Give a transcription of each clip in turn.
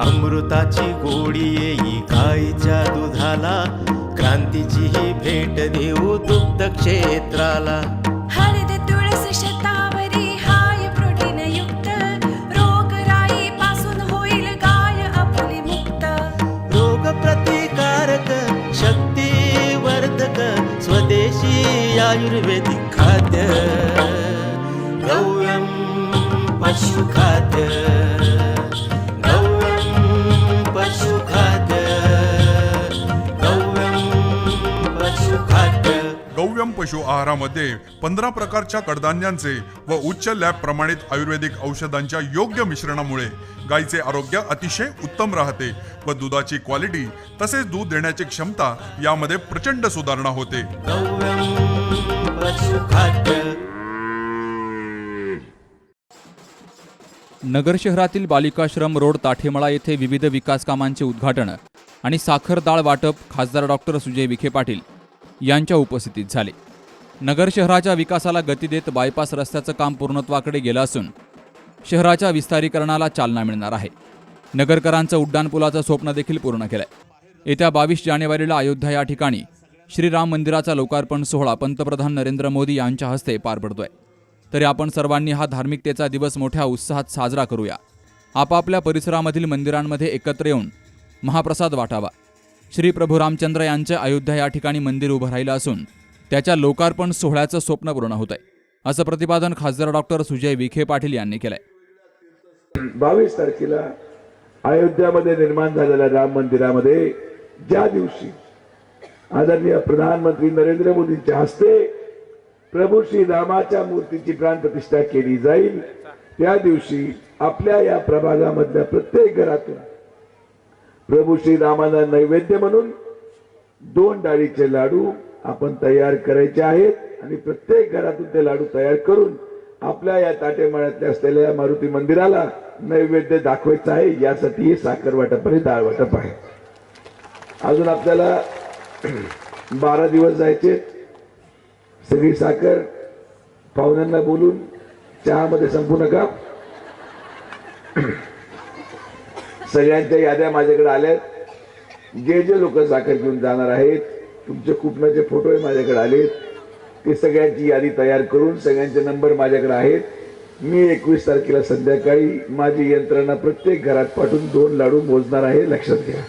अमृताची गोडी येई गाईच्या दुधाला. क्रांतीची ही भेट देऊ दुग्ध क्षेत्राला. हळद तुळस शतावरी हाय प्रोटीन युक्त. रोगराई पासून होईल गाय आपली मुक्त. रोग प्रतिकारक शक्ती वर्धक स्वदेशी आयुर्वेदिक. पशु आहारामध्ये पंधरा प्रकारच्या कडधान्यांचे व उच्च लॅब प्रमाणित आयुर्वेदिक औषधांच्या योग्य मिश्रणामुळे गायीचे आरोग्य अतिशय उत्तम राहते व दुधाची क्वालिटी तसेच दूध देण्याची क्षमता यामध्ये प्रचंड सुधारणा होते. नगर शहरातील बालिकाश्रम रोड ताठेमळा येथे विविध विकास कामांचे उद्घाटन आणि साखर डाळ वाटप खासदार डॉक्टर सुजय विखे पाटील यांच्या उपस्थितीत झाले. नगर शहराच्या विकासाला गती देत बायपास रस्त्याचं काम पूर्णत्वाकडे गेलं असून शहराच्या विस्तारीकरणाला चालना मिळणार आहे. नगरकरांचं उड्डाणपुलाचं स्वप्न देखील पूर्ण केलंय. येत्या बावीस जानेवारीला अयोध्या या ठिकाणी श्रीराम मंदिराचा लोकार्पण सोहळा पंतप्रधान नरेंद्र मोदी यांच्या हस्ते पार पडतोय. तरी आपण सर्वांनी हा धार्मिकतेचा दिवस मोठ्या उत्साहात साजरा करूया. आपापल्या परिसरामधील मंदिरांमध्ये एकत्र येऊन महाप्रसाद वाटावा. श्री प्रभू रामचंद्र यांचे अयोध्या या ठिकाणी मंदिर उभं राहिलं असून त्याच्या लोकार्पण सोहळ्याचं स्वप्न पूर्ण होत आहे असं प्रतिपादन खासदार डॉक्टर सुजय विखे पाटील यांनी केलंय. बावीस तारखेला अयोध्यामध्ये निर्माण झालेल्या राम मंदिरामध्ये ज्या दिवशी आदरणीय प्रधानमंत्री नरेंद्र मोदींच्या हस्ते प्रभू श्री रामाच्या मूर्तीची प्राणप्रतिष्ठा केली जाईल त्या दिवशी आपल्या या प्रभागामधल्या प्रत्येक घरातून प्रभू श्री रामाला नैवेद्य म्हणून दोन डाळीचे लाडू आपण तयार करायचे आहेत आणि प्रत्येक घरातून ते लाडू तयार करून आपल्या या ताटेमाळ्यातल्या असलेल्या मारुती मंदिराला नैवेद्य दाखवायचं आहे यासाठी साखर वाटप आणि डाळ वाटप आहे. अजून आपल्याला बारा दिवस जायचे. सगळी साखर पाहुण्यांना बोलून चहामध्ये संपू नका सगळ्यांच्या याद्या माझ्याकडे आल्यात. जे जे लोक साखर घेऊन जाणार आहेत तुमचे कुपनाचे फोटो माझ्याकडे आलेत. ते सगळ्यांची यादी तयार करून सगळ्यांचे नंबर माझ्याकडे आहेत. मी एकवीस तारखेला संध्याकाळी माझी यंत्रणा प्रत्येक घरात पाठवून दोन लाडू मोजणार आहे लक्षात घ्या.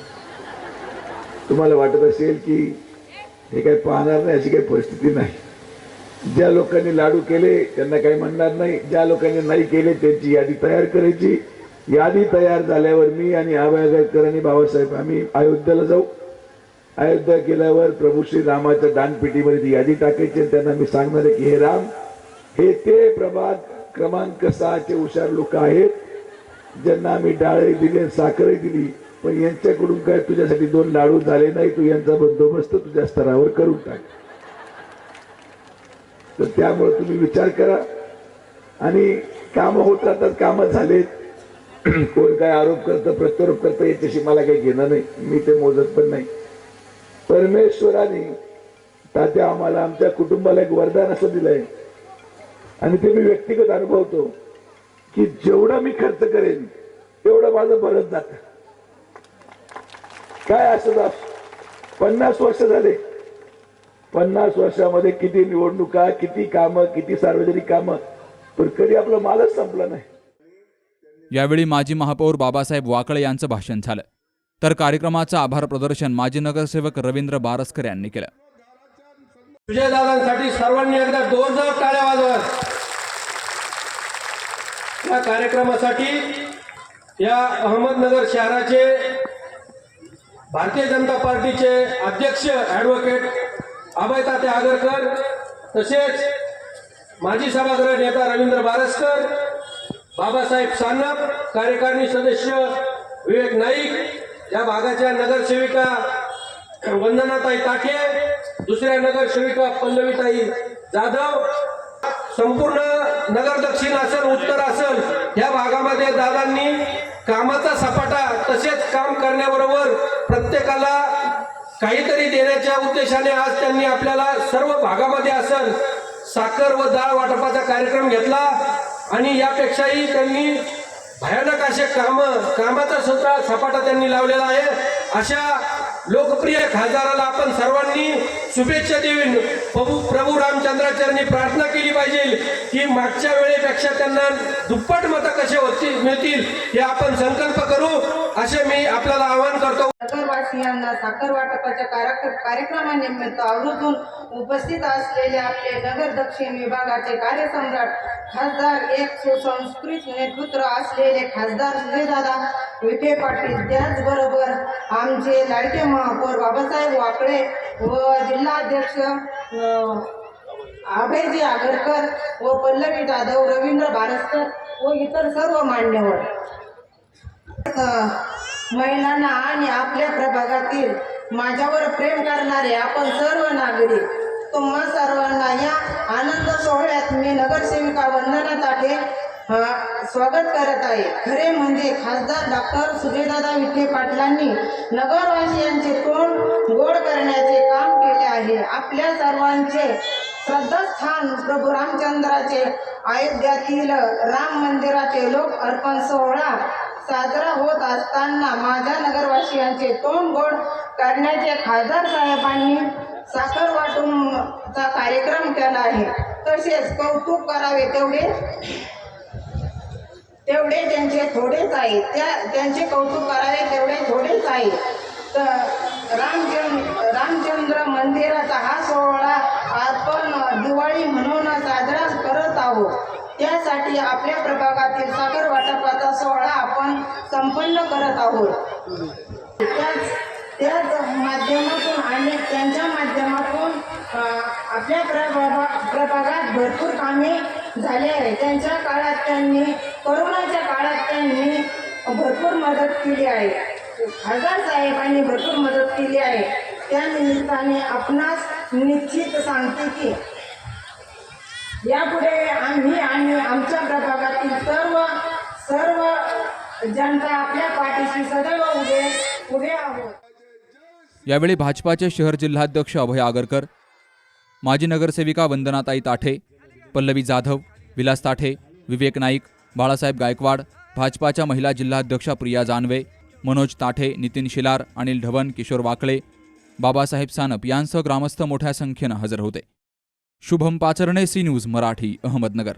तुम्हाला वाटत असेल की हे काही पाहणार नाही अशी काही परिस्थिती नाही. ज्या लोकांनी लाडू केले त्यांना काही म्हणणार नाही. ज्या लोकांनी नाही केले त्यांची यादी तयार करायची. यादी तयार झाल्यावर मी आणि आबाळकर आणि बाबासाहेब आम्ही अयोध्येला जाऊ. अयोध्या गेल्यावर प्रभू श्री रामाच्या दानपेटीमध्ये ती यादी टाकायची आणि त्यांना मी सांगणार आहे की हे राम हे ते प्रभात क्रमांक सहाचे हुशार लोक आहेत ज्यांना आम्ही डाळही दिली आणि साखरही दिली पण यांच्याकडून काय तुझ्यासाठी दोन लाडू झाले नाही तू यांचा बंदोबस्त तुझ्या स्तरावर करून टाक. तर त्यामुळे तुम्ही विचार करा. आणि कामं होत राहतात कामं झालेत. कोण काय आरोप करतं प्रत्यारोप करतं याच्याशी मला काही घेणं नाही. मी ते मोजत पण नाही. परमेश्वराने तात्या आम्हाला आमच्या कुटुंबाला एक वरदान असं दिलंय. आणि ते मी व्यक्तिगत अनुभवतो की जेवढा मी खर्च करेन तेवढं माझं भरत जात. काय असं पन्नास वर्ष झाले. पन्नास वर्षामध्ये किती निवडणुका किती कामं किती सार्वजनिक कामं पण कधी आपलं मालच संपलं नाही. यावेळी माजी महापौर बाबासाहेब वाकळे यांचं भाषण झालं. तर कार्यक्रमाचं आभार प्रदर्शन माजी नगरसेवक रवींद्र बारसकर यांनी केलं. विजयदादांसाठी सर्वांनी एकदा जोरदार टाळ्या वाजवत या कार्यक्रमासाठी या अहमदनगर शहराचे भारतीय जनता पार्टीचे अध्यक्ष ॲडव्होकेट अभयताते आगरकर तसेच माजी सभागृह नेता रवींद्र बारसकर बाबासाहेब सानप कार्यकारिणी सदस्य विवेक नाईक या भागाच्या नगरसेविका वंदनाताई काठे दुसऱ्या नगरसेविका पल्लवीताई जाधव संपूर्ण नगर दक्षिण असेल उत्तर असेल या भागामध्ये दादांनी कामाचा सपाटा तसेच काम करण्याबरोबर प्रत्येकाला काहीतरी देण्याच्या उद्देशाने आज त्यांनी आपल्याला सर्व भागामध्ये असेल साखर व डाळ वाटपाचा कार्यक्रम घेतला. आणि यापेक्षाही त्यांनी भयानक असे काम कामाचा सुद्धा सपाटा त्यांनी लावलेला आहे. अशा लोकप्रिय खासदाराला आपण सर्वांनी शुभेच्छा देऊन प्रभू प्रभू रामचंद्राचरणी प्रार्थना केली पाहिजे. की मागच्या वेळेपेक्षा त्यांना दुप्पट मतं कसे होतील मिळतील हे आपण संकल्प करू. असे मी आपल्याला आवाहन करतो. नगरवासियांना साखर वाटपाच्या कार्यक्रमानिमित्त आवर्जून उपस्थित असलेले आपले नगर दक्षिण विभागाचे कार्यसम्राट खासदार एक सुसंस्कृत नेतृत्व असलेले खासदार सुरेदादा विखे पाटील त्याचबरोबर आमचे लाडके महापौर बाबासाहेब वाकळे व जिल्हाध्यक्ष अभयजी आगरकर व पल्लवी जाधव रवींद्र बारस्कर व इतर सर्व मान्यवर. महिलांना आणि आपल्या प्रभागातील माझ्यावर प्रेम करणारे आपण सर्व नागरिक तुम्हा सर्वांना या आनंद सोहळ्यात मी नगरसेविका वंदना ताटे हा स्वागत करत आहे. खरे म्हणजे खासदार डॉक्टर सुजयदादा विखे पाटलांनी नगरवासियांचे तोंड गोड करण्याचे काम केले आहे. आपल्या सर्वांचे श्रद्धास्थान प्रभू रामचंद्राचे अयोध्यातील राम मंदिराचे लोक अर्पण सोहळा साजरा होत असताना माझ्या नगरवासियांचे तोंड गोड करण्याचे खासदार साहेबांनी साखर वाटूनचा कार्यक्रम केला आहे. तसेच कौतुक करावे तेवढे तेवढे त्यांचे थोडेच आहे त्या त्यांचे कौतुक करावे तेवढे थोडेच आहे तर रामचंद्र रामचंद्र मंदिराचा हा सोहळा आपण दिवाळी म्हणून साजरा करत आहोत. त्यासाठी आपल्या प्रभागातील साखर वाटपाचा सोहळा आपण संपन्न करत आहोत. त्याच त्याच माध्यमातून आणि त्यांच्या माध्यमातून आपल्या प्रभागा प्रभागात भरपूर कामे झाले आहे. त्यांच्या काळात त्यांनी कोरोनाच्या काळात त्यांनी भरपूर मदत केली आहे. खासदार साहेबांनी भरपूर मदत केली आहे. त्या निमित्ताने आपणास निश्चित सांगते की यापुढे आम्ही आणि आमच्या प्रभागातील सर्व सर्व जनता आपल्या पाठीशी सदैव उभे उभे आहोत. यावेळी भाजपाचे शहर जिल्हाध्यक्ष अभय आगरकर माजी नगरसेविका वंदनाताई ताठे पल्लवी जाधव विलास ताठे विवेक नाईक बाळासाहेब गायकवाड भाजपाच्या महिला जिल्हाध्यक्षा प्रिया जानवे मनोज ताठे नितीन शिलार अनिल ढवण किशोर वाकळे बाबासाहेब सानप यांसह ग्रामस्थ मोठ्या संख्येनं हजर होते. Shubham Pacharne C news Marathi Ahmednagar.